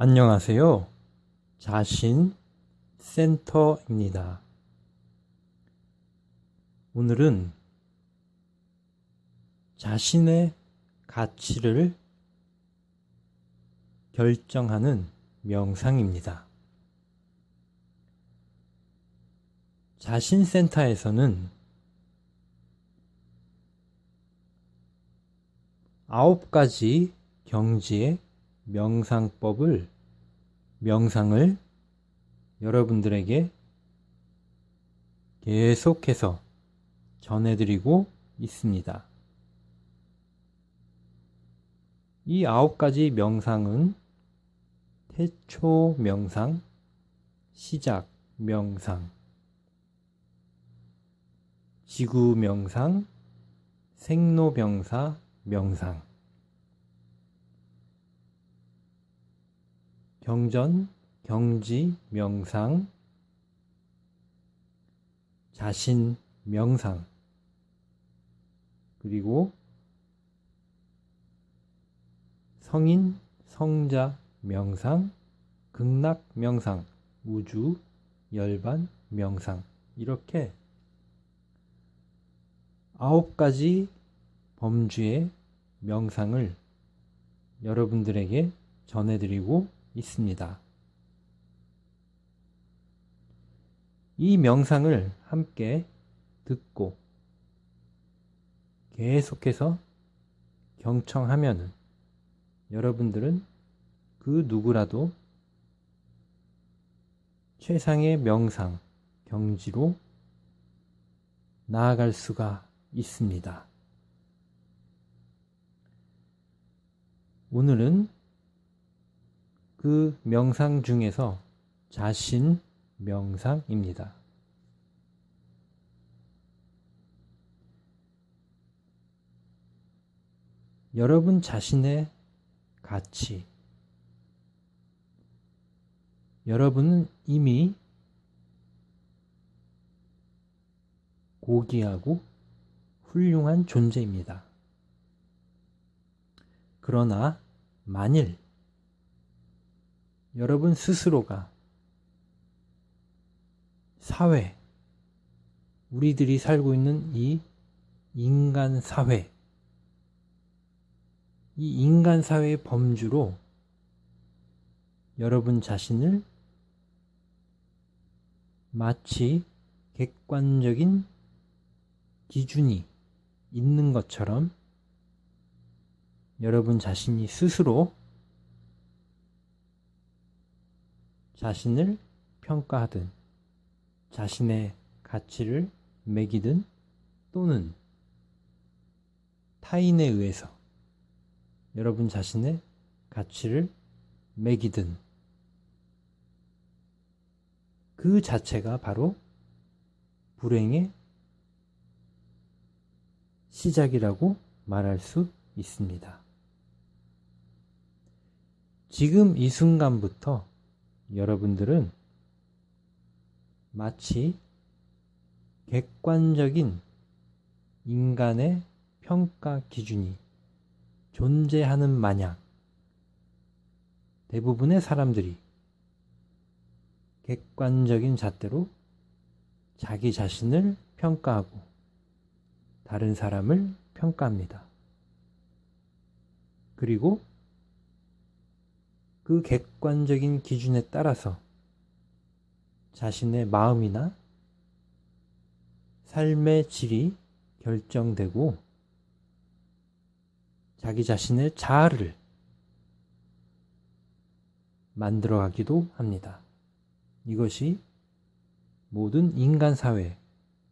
안녕하세요. 자신 센터입니다. 오늘은 자신의 가치를 결정하는 명상입니다. 자신 센터에서는 아홉 가지 경지의 명상법을 명상을 여러분들에게 계속해서 전해드리고 있습니다. 이 아홉 가지 명상은 태초 명상, 시작 명상, 지구 명상, 생로병사 명상, 경전, 경지, 명상, 자신, 명상, 그리고 성인, 성자, 명상, 극락, 명상, 우주, 열반, 명상, 이렇게 아홉 가지 범주의 명상을 여러분들에게 전해드리고 있습니다. 이 명상을 함께 듣고 계속해서 경청하면은 여러분들은 그 누구라도 최상의 명상, 경지로 나아갈 수가 있습니다. 오늘은 그 명상 중에서 자신 명상입니다. 여러분 자신의 가치. 여러분은 이미 고귀하고 훌륭한 존재입니다. 그러나 만일 여러분 스스로가 사회, 우리들이 살고 있는 이 인간 사회, 이 인간 사회의 범주로 여러분 자신을 마치 객관적인 기준이 있는 것처럼 여러분 자신이 스스로 자신을 평가하든 자신의 가치를 매기든 또는 타인에 의해서 여러분 자신의 가치를 매기든 그 자체가 바로 불행의 시작이라고 말할 수 있습니다. 지금 이 순간부터 여러분들은 마치 객관적인 인간의 평가 기준이 존재하는 마냥 대부분의 사람들이 객관적인 잣대로 자기 자신을 평가하고 다른 사람을 평가합니다. 그리고 그 객관적인 기준에 따라서 자신의 마음이나 삶의 질이 결정되고 자기 자신의 자아를 만들어가기도 합니다. 이것이 모든 인간 사회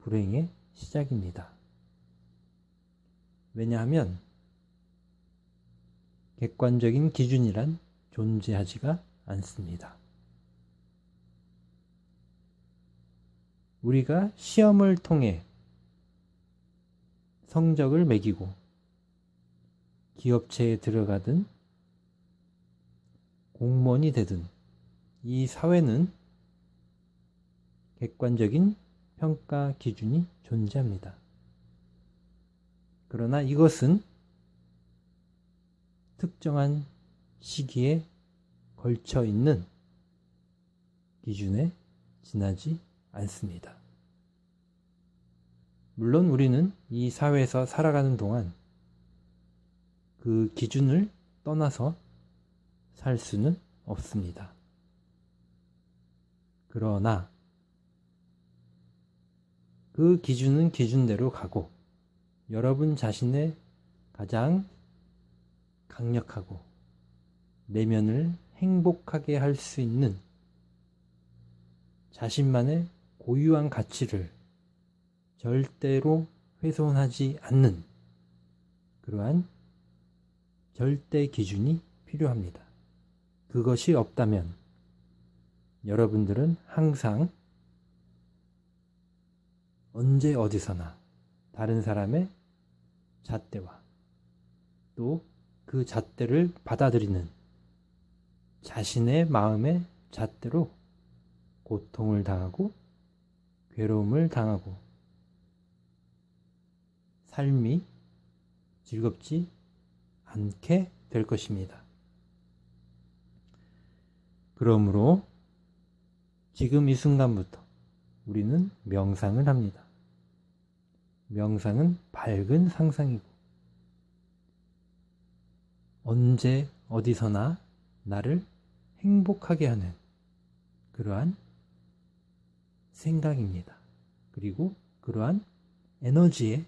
불행의 시작입니다. 왜냐하면 객관적인 기준이란 존재하지가 않습니다. 우리가 시험을 통해 성적을 매기고 기업체에 들어가든 공무원이 되든 이 사회는 객관적인 평가 기준이 존재합니다. 그러나 이것은 특정한 시기에 걸쳐 있는 기준에 지나지 않습니다. 물론 우리는 이 사회에서 살아가는 동안 그 기준을 떠나서 살 수는 없습니다. 그러나 그 기준은 기준대로 가고 여러분 자신의 가장 강력하고 내면을 행복하게 할 수 있는 자신만의 고유한 가치를 절대로 훼손하지 않는 그러한 절대 기준이 필요합니다. 그것이 없다면 여러분들은 항상 언제 어디서나 다른 사람의 잣대와 또 그 잣대를 받아들이는 자신의 마음의 잣대로 고통을 당하고 괴로움을 당하고 삶이 즐겁지 않게 될 것입니다. 그러므로 지금 이 순간부터 우리는 명상을 합니다. 명상은 밝은 상상이고 언제 어디서나 나를 행복하게 하는 그러한 생각입니다. 그리고 그러한 에너지의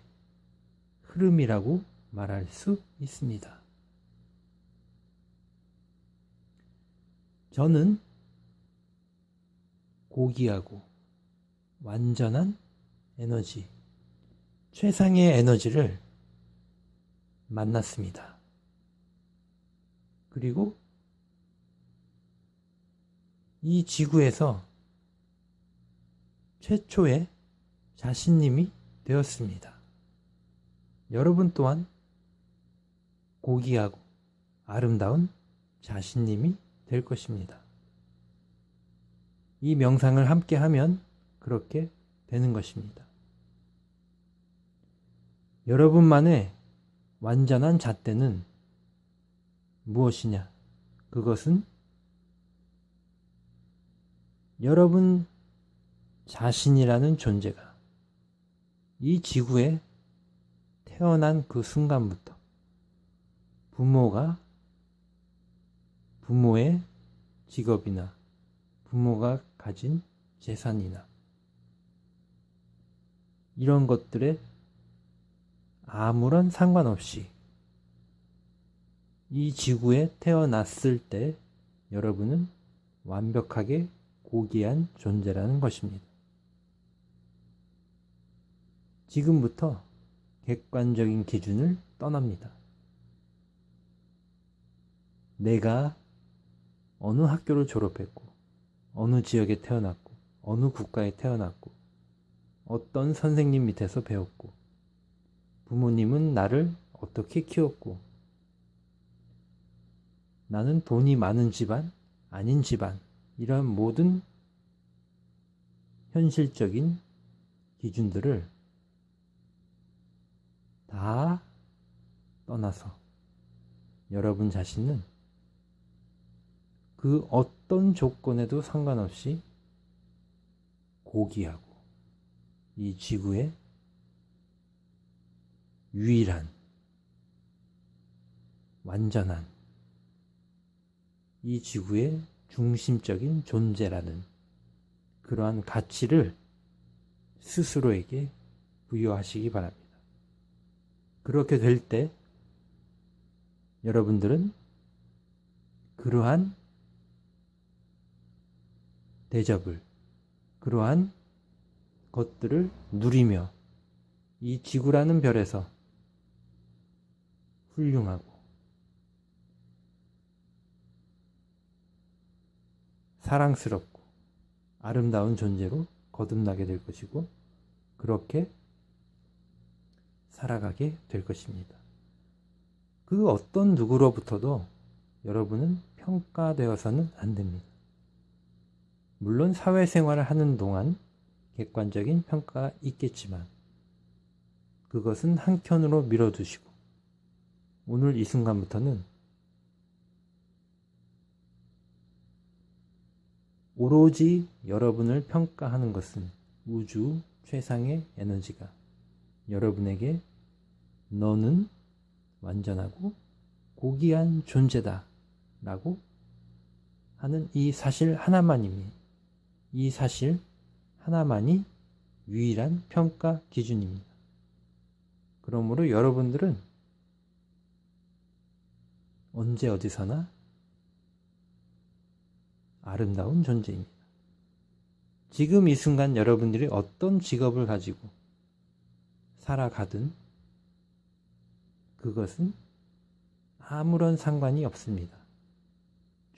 흐름이라고 말할 수 있습니다. 저는 고귀하고 완전한 에너지, 최상의 에너지를 만났습니다. 그리고 이 지구에서 최초의 자신님이 되었습니다. 여러분 또한 고귀하고 아름다운 자신님이 될 것입니다. 이 명상을 함께 하면 그렇게 되는 것입니다. 여러분만의 완전한 잣대는 무엇이냐? 그것은 여러분 자신이라는 존재가 이 지구에 태어난 그 순간부터 부모가 부모의 직업이나 부모가 가진 재산이나 이런 것들에 아무런 상관없이 이 지구에 태어났을 때 여러분은 완벽하게 고귀한 존재라는 것입니다. 지금부터 객관적인 기준을 떠납니다. 내가 어느 학교를 졸업했고, 어느 지역에 태어났고, 어느 국가에 태어났고, 어떤 선생님 밑에서 배웠고, 부모님은 나를 어떻게 키웠고, 나는 돈이 많은 집안, 아닌 집안, 이런 모든 현실적인 기준들을 다 떠나서 여러분 자신은 그 어떤 조건에도 상관없이 고귀하고 이 지구의 유일한 완전한 이 지구의 중심적인 존재라는 그러한 가치를 스스로에게 부여하시기 바랍니다. 그렇게 될 때 여러분들은 그러한 대접을, 그러한 것들을 누리며 이 지구라는 별에서 훌륭하고 사랑스럽고 아름다운 존재로 거듭나게 될 것이고 그렇게 살아가게 될 것입니다. 그 어떤 누구로부터도 여러분은 평가되어서는 안 됩니다. 물론 사회생활을 하는 동안 객관적인 평가가 있겠지만 그것은 한켠으로 밀어두시고 오늘 이 순간부터는 오로지 여러분을 평가하는 것은 우주 최상의 에너지가 여러분에게 너는 완전하고 고귀한 존재다 라고 하는 이 사실 하나만입니다. 이 사실 하나만이 유일한 평가 기준입니다. 그러므로 여러분들은 언제 어디서나 아름다운 존재입니다. 지금 이 순간 여러분들이 어떤 직업을 가지고 살아가든 그것은 아무런 상관이 없습니다.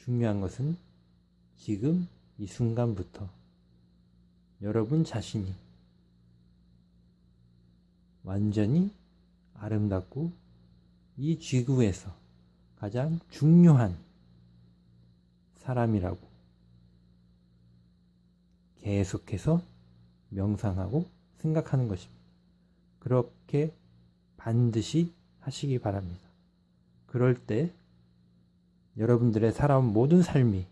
중요한 것은 지금 이 순간부터 여러분 자신이 완전히 아름답고 이 지구에서 가장 중요한 사람이라고 계속해서 명상하고 생각하는 것입니다. 그렇게 반드시 하시기 바랍니다. 그럴 때 여러분들의 살아온 모든 삶이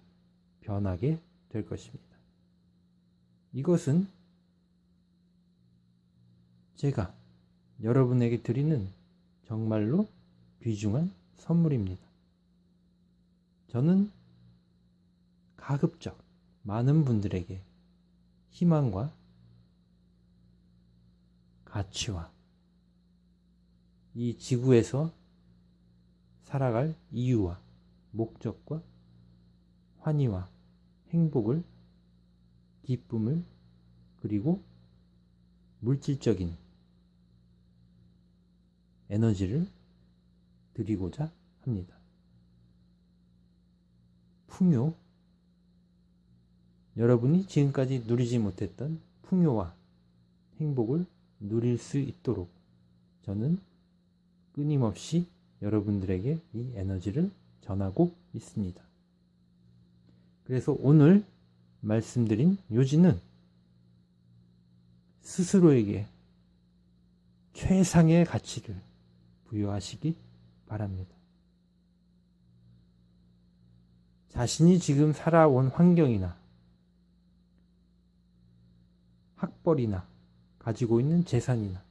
변하게 될 것입니다. 이것은 제가 여러분에게 드리는 정말로 귀중한 선물입니다. 저는 가급적 많은 분들에게 희망과 가치와 이 지구에서 살아갈 이유와 목적과 환희와 행복을 기쁨을 그리고 물질적인 에너지를 드리고자 합니다. 풍요 여러분이 지금까지 누리지 못했던 풍요와 행복을 누릴 수 있도록 저는 끊임없이 여러분들에게 이 에너지를 전하고 있습니다. 그래서 오늘 말씀드린 요지는 스스로에게 최상의 가치를 부여하시기 바랍니다. 자신이 지금 살아온 환경이나 학벌이나 가지고 있는 재산이나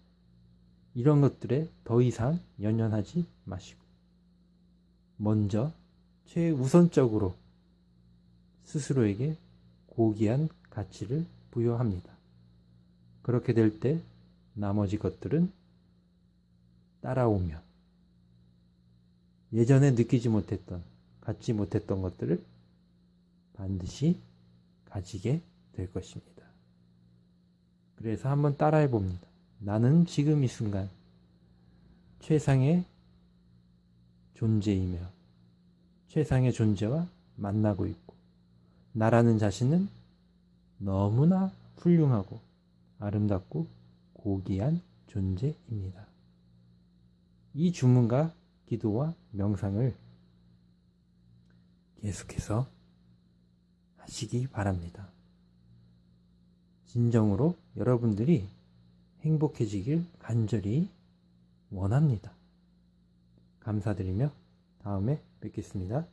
이런 것들에 더 이상 연연하지 마시고 먼저 최우선적으로 스스로에게 고귀한 가치를 부여합니다. 그렇게 될 때 나머지 것들은 따라오며 예전에 느끼지 못했던, 갖지 못했던 것들을 반드시 가지게 될 것입니다. 그래서 한번 따라해 봅니다. 나는 지금 이 순간 최상의 존재이며 최상의 존재와 만나고 있고 나라는 자신은 너무나 훌륭하고 아름답고 고귀한 존재입니다. 이 주문과 기도와 명상을 계속해서 하시기 바랍니다. 진정으로 여러분들이 행복해지길 간절히 원합니다. 감사드리며 다음에 뵙겠습니다.